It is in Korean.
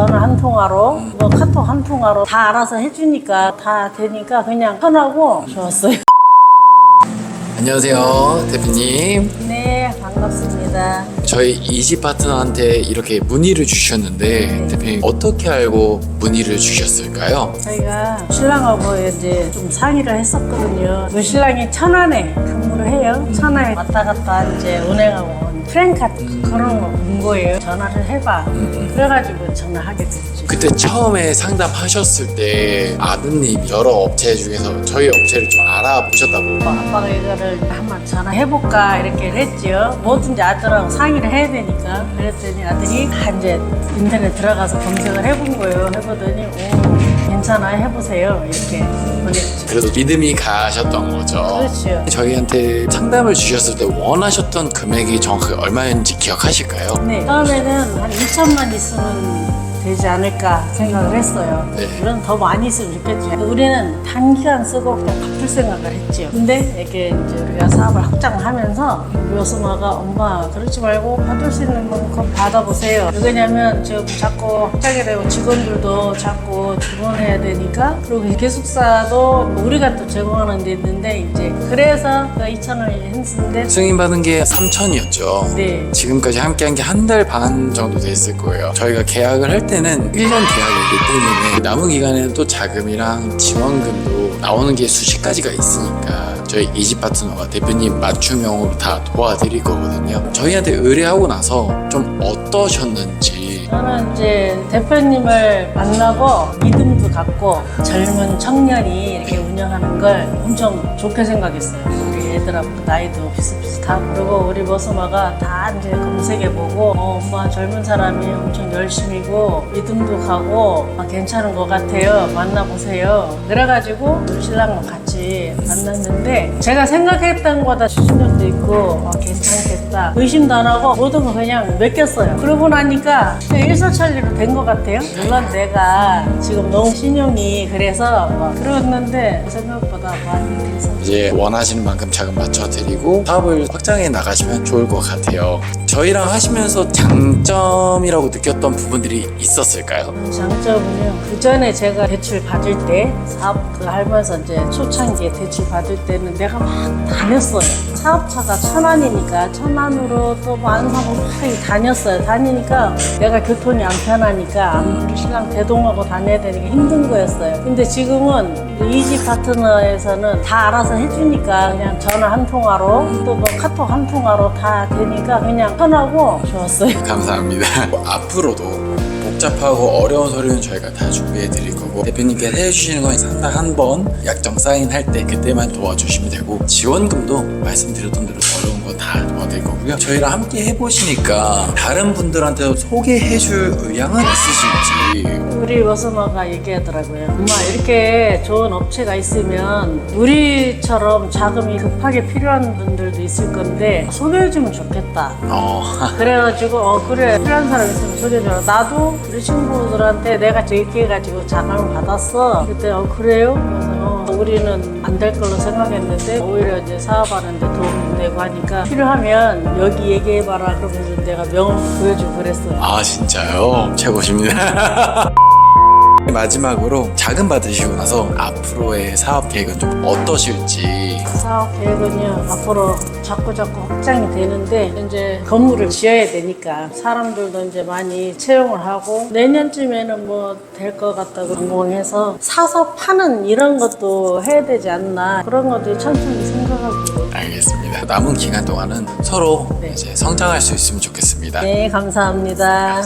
전화 한 통화로 뭐 카톡 한 통화로 다 알아서 해주니까 다 되니까 그냥 편하고 좋았어요. 안녕하세요, 대표님. 네 반갑습니다. 저희 이집 파트너한테 이렇게 문의를 주셨는데 대표님 어떻게 알고 문의를 주셨을까요? 저희가 신랑하고 이제 좀 상의를 했었거든요. 우리 신랑이 천안에 근무를 해요. 천안에 왔다 갔다 이제 운행하고 온 프랭카드 그런 거온 거예요. 전화를 해봐. 그래가지고 전화하게 됐죠. 그때 처음에 상담하셨을 때 아드님 여러 업체 중에서 저희 업체를 좀 알아보셨다고 뭐 아빠가 이거를 한번 전화해볼까 이렇게 했죠. 뭐든지 아들하고 상의를 해야 되니까. 그랬더니 아들이 다 이제 인터넷 들어가서 검색을 해본 거예요. 해보더니 오 괜찮아 해보세요 이렇게 보냈죠. 그래도 믿음이 가셨던 거죠. 그렇죠. 저희한테 상담을 주셨을 때 원하셨던 금액이 정확하게 얼마였는지 기억하실까요? 네. 처음에는 한 2천만 있으면 되지 않을까 생각을 했어요. 네. 물론 더 많이 있으면 좋겠죠. 우리는 단기간 쓰고 그냥 갚을 생각을 했죠. 근데 이렇게 이제 우리가 사업을 확장하면서 우리 여수마가 엄마 그러지 말고 받을 수 있는 만큼 받아보세요. 왜냐면 지금 자꾸 확장이 되고 직원들도 자꾸 지원해야 되니까 그리고 기숙사도 우리가 또 제공하는 데 있는데 이제 그래서 그 2천을 했는데 승인받은 게 3천이었죠. 네. 지금까지 함께한 게 한 달 반 정도 됐을 거예요. 저희가 계약을 할 때는 1년 계약이기 때문에 남은 기간에는 또 자금이랑 지원금도 나오는 게 수십 가지가 있으니까 저희 이집 파트너가 대표님 맞춤형으로 다 도와드릴 거거든요. 저희한테 의뢰하고 나서 좀 어떠셨는지 저는 이제 대표님을 만나고 믿음도 갖고 젊은 청년이 이렇게 운영하는 걸 엄청 좋게 생각했어요. 애들하고 나이도 비슷비슷하고 그리고 우리 머스마가 다 이제 검색해보고 어, 엄마 젊은 사람이 엄청 열심이고 믿음도 가고 아, 괜찮은 것 같아요. 만나보세요. 그래가지고 우리 신랑과 같이 만났는데 제가 생각했던 것보다 추진력도 있고 아, 괜찮겠다. 의심도 안 하고 모든 거 그냥 맡겼어요. 그러고 나니까 일사천리로 된 것 같아요. 물론 내가 지금 너무 신용이 그래서 막 그랬는데 생각보다 많이 돼서 이제 원하시는 만큼 자금 맞춰드리고 사업을 확장해 나가시면 좋을 것 같아요. 저희랑 하시면서 장점이라고 느꼈던 부분들이 있었을까요? 장점은요. 그 전에 제가 대출 받을 때 사업 그 하면서 이제 초창기에 대출 받을 때는 내가 막 다녔어요. 사업차가 천안이니까 천안으로 또 안사고 막 다녔어요. 다니니까 내가 교통이 안 편하니까 아무리 신랑 대동하고 다녀야 되니까 힘든 거였어요. 근데 지금은 이지 파트너에서는 다 알아서 해주니까 그냥 전화 한 통화로 또 뭐 카톡 한 통화로 다 되니까 그냥 편하고 좋았어요. 감사합니다. 앞으로도 복잡하고 어려운 서류는 저희가 다 준비해 드릴 거고 대표님께서 해주시는 건 상담 한번 약정 사인할 때 그때만 도와주시면 되고 지원금도 말씀드렸던 대로 어려운 거 다 도와드릴 거고요. 저희랑 함께 해보시니까 다른 분들한테도 소개해 줄 의향은 있으신지 우리 워스마가 얘기하더라고요. 엄마 이렇게 좋은 업체가 있으면 우리처럼 자금이 급하게 필요한 분들도 있을 건데 소개해주면 좋겠다. 어, 그래가지고 어 그래 필요한 사람 있으면 소개해줘라. 나도 우리 친구들한테 내가 이렇게 해가지고 자금을 받았어. 그때 어 그래요? 그래서 어, 우리는 안 될 걸로 생각했는데 오히려 이제 사업하는데 도움이 되고 하니까 필요하면 여기 얘기해봐라. 그러면서 내가 명을 보여주고 그랬어요. 아 진짜요? 최고십니다. 마지막으로 자금 받으시고 나서 앞으로의 사업 계획은 좀 어떠실지 사업 계획은요 앞으로 자꾸 자꾸 확장이 되는데 이제 건물을 지어야 되니까 사람들도 이제 많이 채용을 하고 내년쯤에는 뭐 될 것 같다고 공공해서 사서 파는 이런 것도 해야 되지 않나 그런 것도 천천히 생각하고 알겠습니다. 남은 기간 동안은 서로 네. 이제 성장할 수 있으면 좋겠습니다. 네 감사합니다.